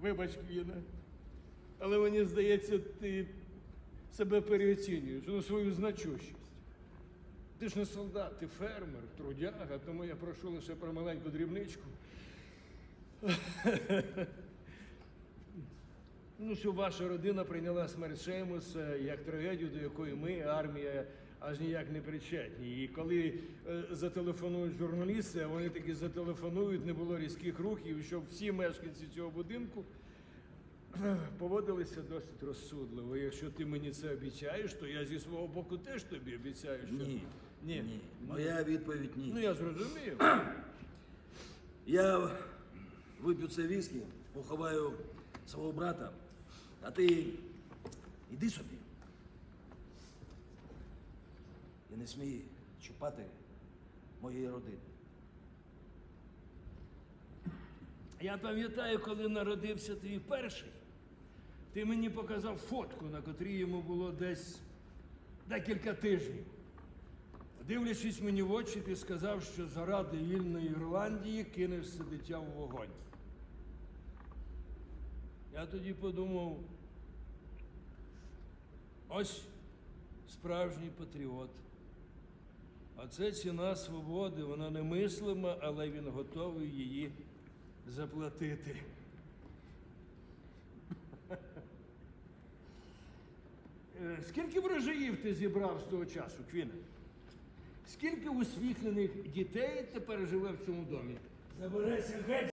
Вибач, Квіна. Але мені здається, ти себе переоцінюєш, ну, свою значущість. Ти ж не солдат, ти фермер, трудяга, тому я прошу лише про маленьку дрібничку. Ну, щоб ваша родина прийняла смерть Шеймуса як трагедію, до якої ми, армія, аж ніяк не причетні. І коли е, зателефонують журналісти, а вони таки зателефонують, не було різких рухів, щоб всі мешканці цього будинку поводилися досить розсудливо. Якщо ти мені це обіцяєш, то я зі свого боку теж тобі обіцяю, що Ні. Ні. Ні. Моя відповідь ні. Ну я зрозумів. Я вип'ю це віскі, поховаю свого брата, а ти І не смій чіпати моєї родини. Я пам'ятаю, коли народився твій перший, ти мені показав фотку, на котрій йому було десь декілька тижнів. Дивлячись мені в очі, ти сказав, що заради вільної Ірландії кинешся дитя в вогонь. Я тоді подумав, ось справжній патріот. А це ціна свободи, вона немислима, але він готовий її заплатити. Е, Скільки врожаїв ти зібрав з того часу, Квіне? Скільки усвіхнених дітей тепер живе в цьому домі? Забирайся геть!